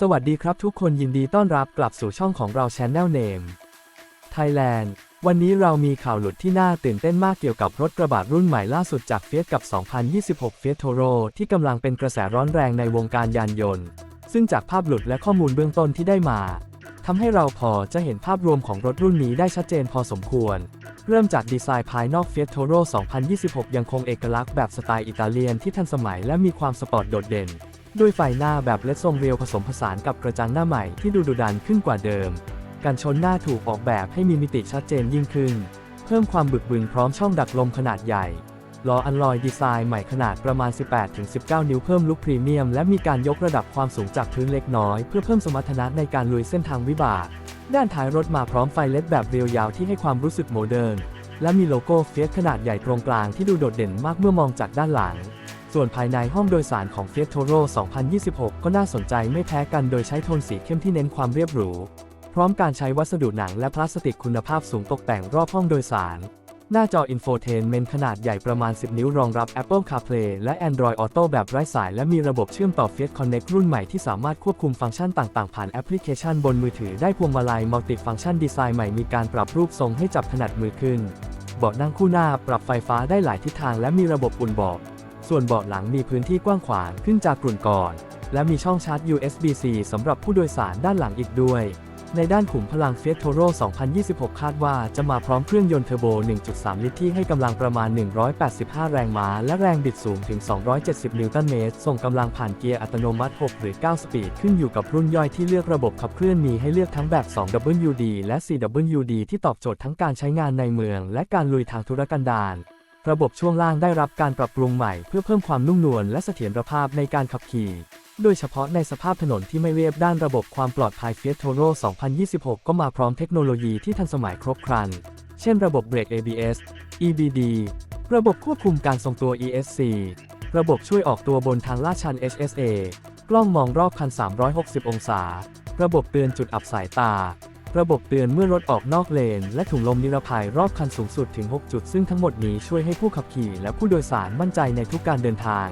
สวัสดีครับทุกคนยินดีต้อนรับกลับสู่ช่องของเรา Channel Name Thailand วันนี้เรามีข่าวหลุดที่น่าตื่นเต้นมากเกี่ยวกับรถกระบะรุ่นใหม่ล่าสุดจากเฟียสกับ 2026 Fiat Toro ที่กำลังเป็นกระแสร้อนแรงในวงการยานยนต์ ซึ่งจากภาพหลุดและข้อมูลเบื้องต้นที่ได้มาทำให้เราพอจะเห็นภาพรวมของรถรุ่นนี้ได้ชัดเจนพอสมควร เริ่มจากดีไซน์ภายนอก Fiat Toro 2026 ยังคงเอกลักษณ์แบบสไตล์อิตาเลียนที่ทันสมัยและมีความสปอร์ตโดดเด่น ด้วยไฟหน้าแบบเลดทรงเรียวผสมผสานกับกระจังหน้าใหม่ที่ดูดุดันขึ้นกว่าเดิม การชนหน้าถูกออกแบบให้มีมิติชัดเจนยิ่งขึ้น เพิ่มความบึกบึนพร้อมช่องดักลมขนาดใหญ่ล้ออันลอยดีไซน์ใหม่ขนาดประมาณ 18-19 นิ้วเพิ่มลุคพรีเมียม และมีการยกระดับความสูงจากพื้นเล็กน้อย เพื่อเพิ่มสมรรถนะในการลุยเส้นทางวิบาก ด้านท้ายรถมาพร้อมไฟเลดแบบเรียวยาวที่ให้ความรู้สึกโมเดิร์น และมีโลโก้เฟียสขนาดใหญ่ตรงกลางที่ดูโดดเด่นมากเมื่อมองจากด้านหลัง ส่วนภายในห้องโดยสารของ Fiat Toro 2026 ก็น่าสนใจไม่แพ้กันโดยใช้โทนสีเข้มที่เน้นความเรียบหรู พร้อมการใช้วัสดุหนังและพลาสติกคุณภาพสูงตกแต่งรอบห้องโดยสาร หน้าจอ Infotainment ขนาดใหญ่ประมาณ 10 นิ้วรองรับ Apple CarPlay และ Android Auto แบบไร้สาย และมีระบบเชื่อมต่อ Fiat Connect รุ่นใหม่ที่สามารถควบคุมฟังก์ชันต่างๆ ผ่านแอปพลิเคชันบนมือถือได้พวงมาลัยมัลติฟังก์ชันดีไซน์ใหม่มีการปรับรูปทรงให้จับถนัดมือขึ้น เบาะนั่งคู่หน้าปรับไฟฟ้าได้หลายทิศทาง และมีระบบอุ่นเบาะส่วนเบาะหลังมีพื้นที่กว้างขวางขึ้นจากกลุ่นก่อน และมีช่องชาร์จ USB-C สำหรับผู้โดยสารด้านหลังอีกด้วย ในด้านขุมพลัง Fiat Toro 2026 คาดว่าจะมาพร้อมเครื่องยนต์เทอร์โบ 1.3 ลิตรที่ให้กำลังประมาณ 185 แรงม้า และแรงบิดสูงถึง 270 นิวตันเมตร ส่งกำลังผ่านเกียร์อัตโนมัติ 6 หรือ 9 สปีด ขึ้นอยู่กับรุ่นย่อยที่เลือกระบบขับเคลื่อนมีให้เลือกทั้งแบบ 2WD และ 4WD ที่ตอบโจทย์ทั้งการใช้งานในเมือง และการลุยทางธุรกันดารระบบช่วงล่างได้รับการปรับปรุงใหม่เพื่อเพิ่มความนุ่มนวลและเสถียรภาพในการขับขี่ โดยเฉพาะในสภาพถนนที่ไม่เรียบด้านระบบความปลอดภัย Fiat Toro 2026 ก็มาพร้อมเทคโนโลยีที่ทันสมัยครบครัน เช่นระบบเบรก ABS EBD ระบบควบคุมการทรงตัว ESC ระบบช่วยออกตัวบนทางลาดชัน HSA กล้องมองรอบคัน 360 องศา ระบบเตือนจุดอับสายตา ระบบเตือนเมื่อรถออกนอกเลน และถุงลมนิรภัยรอบคันสูงสุดถึง 6 จุด ซึ่งทั้งหมดนี้ช่วยให้ผู้ขับขี่และผู้โดยสารมั่นใจในทุกการเดินทาง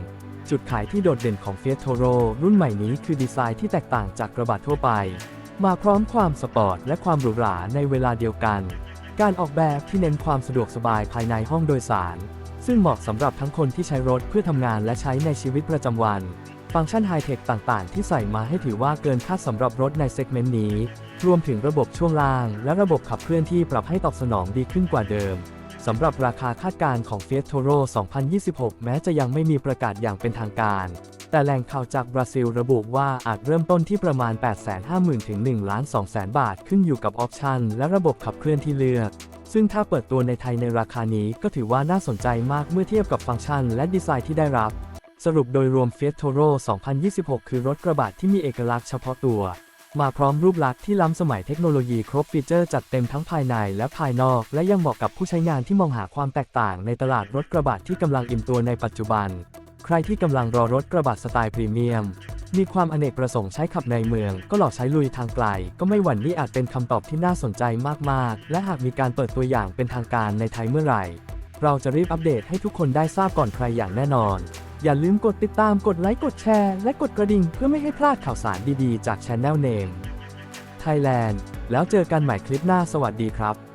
จุดขายที่โดดเด่นของ Fiat Toro รุ่นใหม่นี้คือดีไซน์ที่แตกต่างจากกระบะทั่วไป มาพร้อมความสปอร์ตและความหรูหราในเวลาเดียวกัน การออกแบบที่เน้นความสะดวกสบายภายในห้องโดยสาร ซึ่งเหมาะสำหรับทั้งคนที่ใช้รถเพื่อทำงานและใช้ในชีวิตประจำวัน ฟังก์ชันไฮเทคต่างๆ ที่ใส่มาให้ถือว่าเกินคาดสำหรับรถในเซกเมนต์นี้ รวมถึงระบบช่วงล่าง และระบบขับเคลื่อนที่ปรับให้ตอบสนองดีขึ้นกว่าเดิม สำหรับราคาคาดการณ์ของ Fiat Toro 2026 แม้จะยังไม่มีประกาศอย่างเป็นทางการ แต่แหล่งข่าวจากบราซิลระบุว่าอาจเริ่มต้นที่ประมาณ 850,000 ถึง1ล้าน2แสนบาทขึ้นอยู่กับออปชันและระบบขับเคลื่อนที่เลือก ซึ่งถ้าเปิดตัวในไทยในราคานี้ก็ถือว่าน่าสนใจมากเมื่อเทียบกับฟังก์ชันและดีไซน์ที่ได้รับ สรุปโดยรวม Fiat Toro 2026 คือรถกระบะที่มีเอกลักษณ์เฉพาะตัว มาพร้อมรูปลักษณ์ที่ล้ำสมัยเทคโนโลยีครบฟีเจอร์จัดเต็มทั้งภายในและภายนอก และยังเหมาะกับผู้ใช้งานที่มองหาความแตกต่างในตลาดรถกระบะที่กำลังอิ่มตัวในปัจจุบัน ใครที่กำลังรอรถกระบะสไตล์พรีเมียม มีความอเนกประสงค์ใช้ขับในเมือง ก็หลอกใช้ลุยทางไกล ก็ไม่หวั่นนี่อาจเป็นคำตอบที่น่าสนใจมากๆ และหากมีการเปิดตัวอย่างเป็นทางการในไทยเมื่อไหร่ เราจะรีบอัปเดตให้ทุกคนได้ทราบก่อนใครอย่างแน่นอน อย่าลืมกดติดตามกดไลค์กดแชร์ และกดกระดิ่งเพื่อไม่ให้พลาดข่าวสารดีๆ จาก Channel Name Thailand แล้วเจอกันใหม่คลิปหน้าสวัสดีครับ